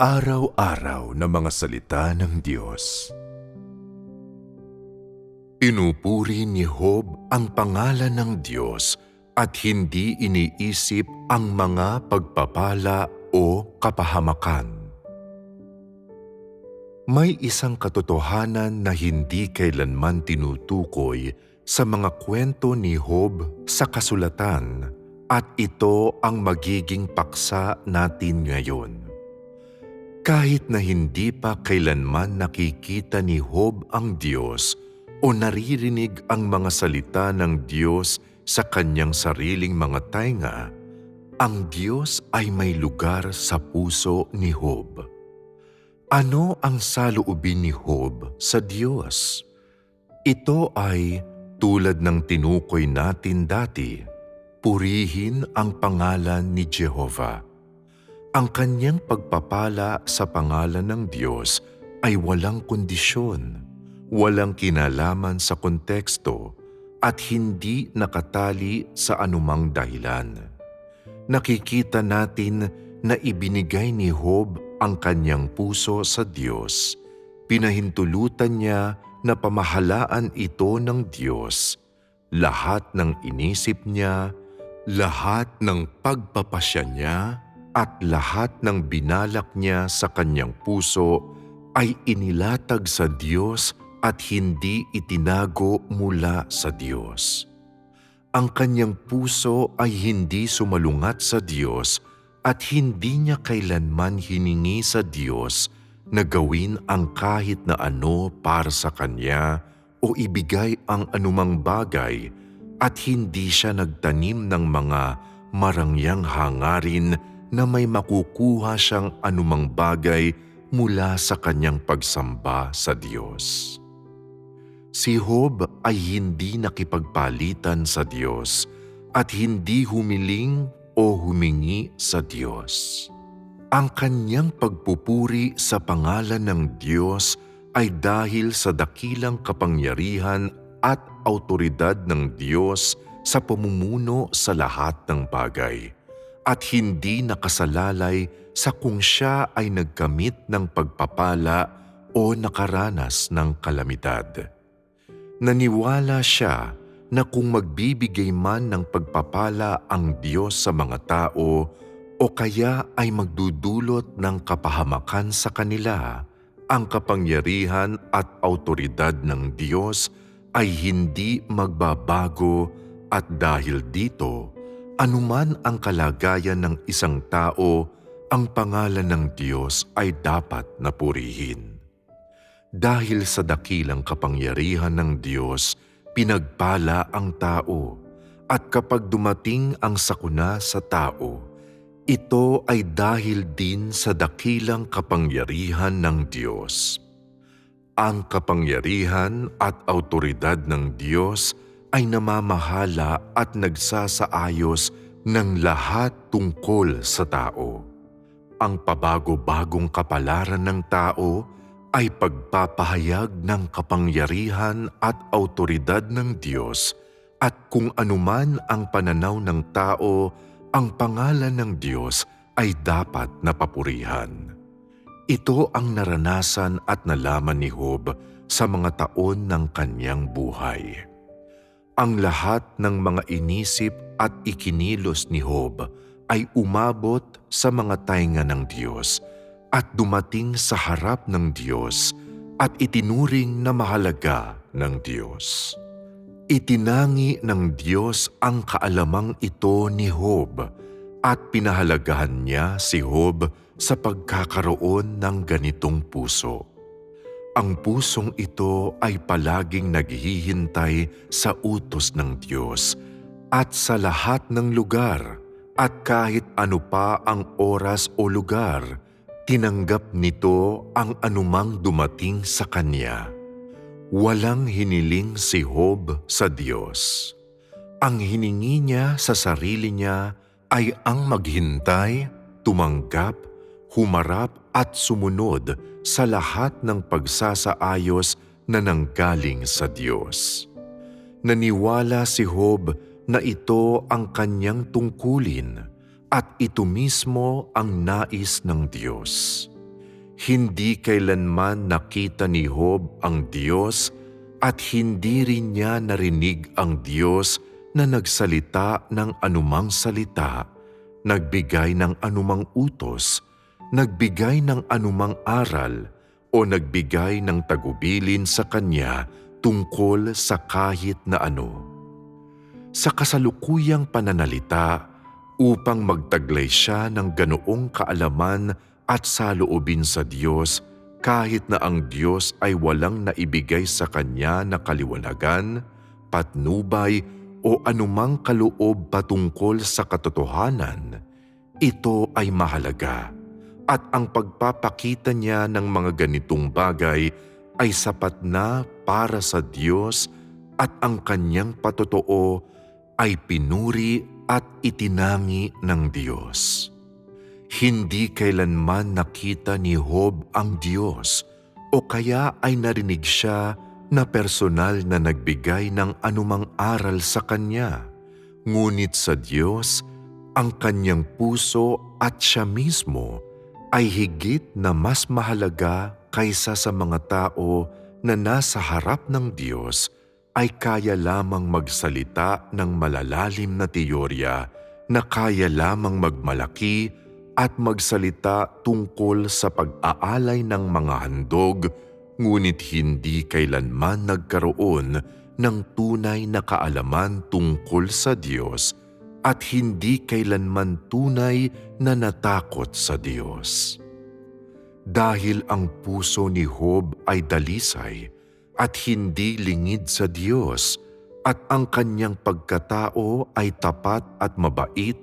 Pang-araw-araw na mga salita ng Diyos. Inupuri ni Job ang pangalan ng Diyos at hindi iniisip ang mga pagpapala o kapahamakan. May isang katotohanan na hindi kailanman tinutukoy sa mga kwento ni Job sa kasulatan at ito ang magiging paksa natin ngayon. Kahit na hindi pa kailanman nakikita ni Job ang Diyos o naririnig ang mga salita ng Diyos sa kanyang sariling mga tainga, ang Diyos ay may lugar sa puso ni Job. Ano ang saloobin ni Job sa Diyos? Ito ay tulad ng tinukoy natin dati, purihin ang pangalan ni Jehovah. Ang kanyang pagpapala sa pangalan ng Diyos ay walang kondisyon, walang kinalaman sa konteksto at hindi nakatali sa anumang dahilan. Nakikita natin na ibinigay ni Job ang kanyang puso sa Diyos. Pinahintulutan niya na pamahalaan ito ng Diyos. Lahat ng inisip niya, lahat ng pagpapasya niya, at lahat ng binalak niya sa kanyang puso ay inilatag sa Diyos at hindi itinago mula sa Diyos. Ang kanyang puso ay hindi sumalungat sa Diyos at hindi niya kailanman hiningi sa Diyos na gawin ang kahit na ano para sa kanya o ibigay ang anumang bagay at hindi siya nagtanim ng mga marangyang hangarin na may makukuha siyang anumang bagay mula sa kanyang pagsamba sa Diyos. Si Job ay hindi nakipagpalitan sa Diyos at hindi humiling o humingi sa Diyos. Ang kanyang pagpupuri sa pangalan ng Diyos ay dahil sa dakilang kapangyarihan at autoridad ng Diyos sa pamumuno sa lahat ng bagay at hindi nakasalalay sa kung siya ay nagkamit ng pagpapala o nakaranas ng kalamidad. Naniwala siya na kung magbibigay man ng pagpapala ang Diyos sa mga tao o kaya ay magdudulot ng kapahamakan sa kanila, ang kapangyarihan at autoridad ng Diyos ay hindi magbabago at dahil dito, anuman ang kalagayan ng isang tao, ang pangalan ng Diyos ay dapat napurihin. Dahil sa dakilang kapangyarihan ng Diyos, pinagpala ang tao at kapag dumating ang sakuna sa tao, ito ay dahil din sa dakilang kapangyarihan ng Diyos. Ang kapangyarihan at autoridad ng Diyos ay namamahala at nagsasaayos ng lahat tungkol sa tao. Ang pabago-bagong kapalaran ng tao ay pagpapahayag ng kapangyarihan at autoridad ng Diyos at kung anuman ang pananaw ng tao, ang pangalan ng Diyos ay dapat napapurihan. Ito ang naranasan at nalaman ni Job sa mga taon ng kanyang buhay. Ang lahat ng mga inisip at ikinilos ni Job ay umabot sa mga tainga ng Diyos at dumating sa harap ng Diyos at itinuring na mahalaga ng Diyos. Itinangi ng Diyos ang kaalamang ito ni Job at pinahalagahan niya si Job sa pagkakaroon ng ganitong puso. Ang pusong ito ay palaging naghihintay sa utos ng Diyos at sa lahat ng lugar at kahit ano pa ang oras o lugar, tinanggap nito ang anumang dumating sa kanya. Walang hiniling si Job sa Diyos. Ang hiningi niya sa sarili niya ay ang maghintay, tumanggap, humarap at sumunod sa lahat ng pagsasaayos na nanggaling sa Diyos. Naniwala si Job na ito ang kanyang tungkulin at ito mismo ang nais ng Diyos. Hindi kailanman nakita ni Job ang Diyos at hindi rin niya narinig ang Diyos na nagsalita ng anumang salita, nagbigay ng anumang utos, nagbigay ng anumang aral, o nagbigay ng tagubilin sa kanya tungkol sa kahit na ano. Sa kasalukuyang pananalita, upang magtaglay siya ng ganoong kaalaman at saloobin sa Diyos kahit na ang Diyos ay walang naibigay sa kanya na kaliwanagan, patnubay o anumang kaloob patungkol sa katotohanan, ito ay mahalaga at ang pagpapakita niya ng mga ganitong bagay ay sapat na para sa Diyos at ang kanyang patotoo ay pinuri at itinangi ng Diyos. Hindi kailanman nakita ni Job ang Diyos o kaya ay narinig siya na personal na nagbigay ng anumang aral sa kanya. Ngunit sa Diyos, ang kanyang puso at siya mismo ay higit na mas mahalaga kaysa sa mga tao na nasa harap ng Diyos ay kaya lamang magsalita ng malalalim na teorya na kaya lamang magmalaki at magsalita tungkol sa pag-aalay ng mga handog ngunit hindi kailanman nagkaroon ng tunay na kaalaman tungkol sa Diyos at hindi kailanman tunay na natakot sa Diyos. Dahil ang puso ni Job ay dalisay at hindi lingid sa Diyos at ang kanyang pagkatao ay tapat at mabait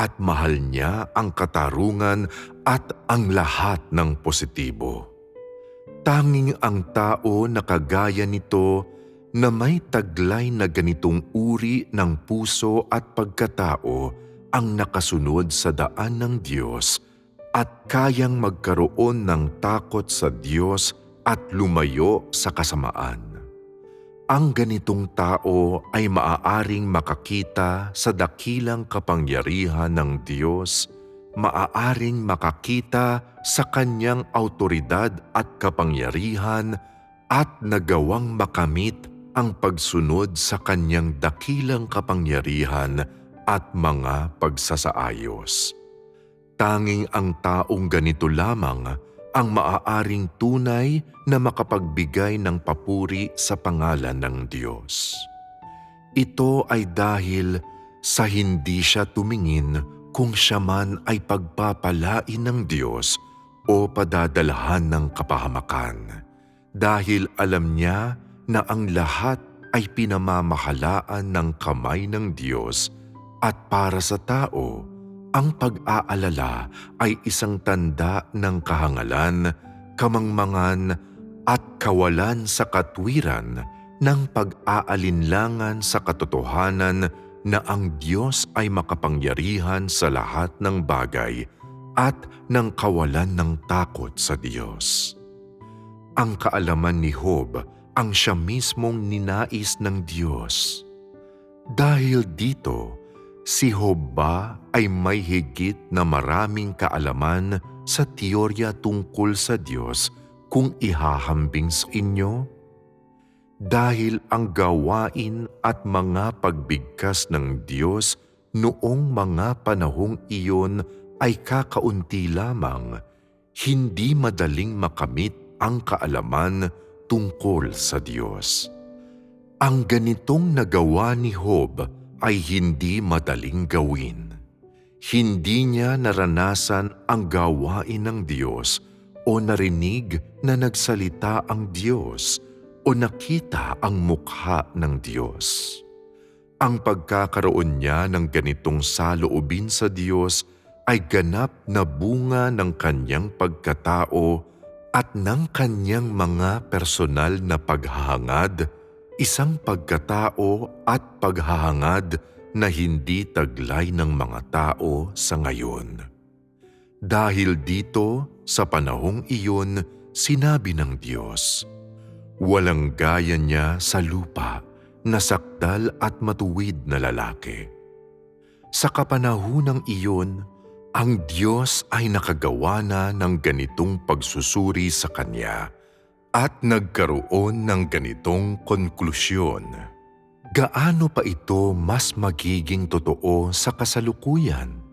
at mahal niya ang katarungan at ang lahat ng positibo. Tanging ang tao na kagaya nito na may taglay na ganitong uri ng puso at pagkatao ang nakasunod sa daan ng Diyos at kayang magkaroon ng takot sa Diyos at lumayo sa kasamaan. Ang ganitong tao ay maaaring makakita sa dakilang kapangyarihan ng Diyos, maaaring makakita sa kanyang autoridad at kapangyarihan at nagawang makamit ang pagsunod sa kanyang dakilang kapangyarihan at mga pagsasaayos. Tanging ang taong ganito lamang ang maaaring tunay na makapagbigay ng papuri sa pangalan ng Diyos. Ito ay dahil sa hindi siya tumingin kung siya man ay pagpapalain ng Diyos o padadalhan ng kapahamakan. Dahil alam niya na ang lahat ay pinamamahalaan ng kamay ng Diyos at para sa tao, ang pag-aalala ay isang tanda ng kahangalan, kamangmangan at kawalan sa katwiran ng pag-aalinlangan sa katotohanan na ang Diyos ay makapangyarihan sa lahat ng bagay at ng kawalan ng takot sa Diyos. Ang kaalaman ni Job ang siya mismong ninais ng Diyos. Dahil dito, Si ba ay may higit na maraming kaalaman sa teorya tungkol sa Diyos kung ihahambing sa inyo? Dahil ang gawain at mga pagbigkas ng Diyos noong mga panahong iyon ay kakaunti lamang, hindi madaling makamit ang kaalaman tungkol sa Diyos. Ang ganitong nagawa ni Job ay hindi madaling gawin. Hindi niya naranasan ang gawain ng Diyos o narinig na nagsalita ang Diyos o nakita ang mukha ng Diyos. Ang pagkakaroon niya ng ganitong saloobin sa Diyos ay ganap na bunga ng kanyang pagkatao at ng kanyang mga personal na paghahangad isang pagkatao at paghahangad na hindi taglay ng mga tao sa ngayon. Dahil dito, sa panahong iyon, sinabi ng Diyos, Walang gaya niya sa lupa na sakdal at matuwid na lalaki. Sa kapanahunang iyon, ang Diyos ay nakagawa na ng ganitong pagsusuri sa Kanya at nagkaroon ng ganitong konklusyon. Gaano pa ito mas magiging totoo sa kasalukuyan?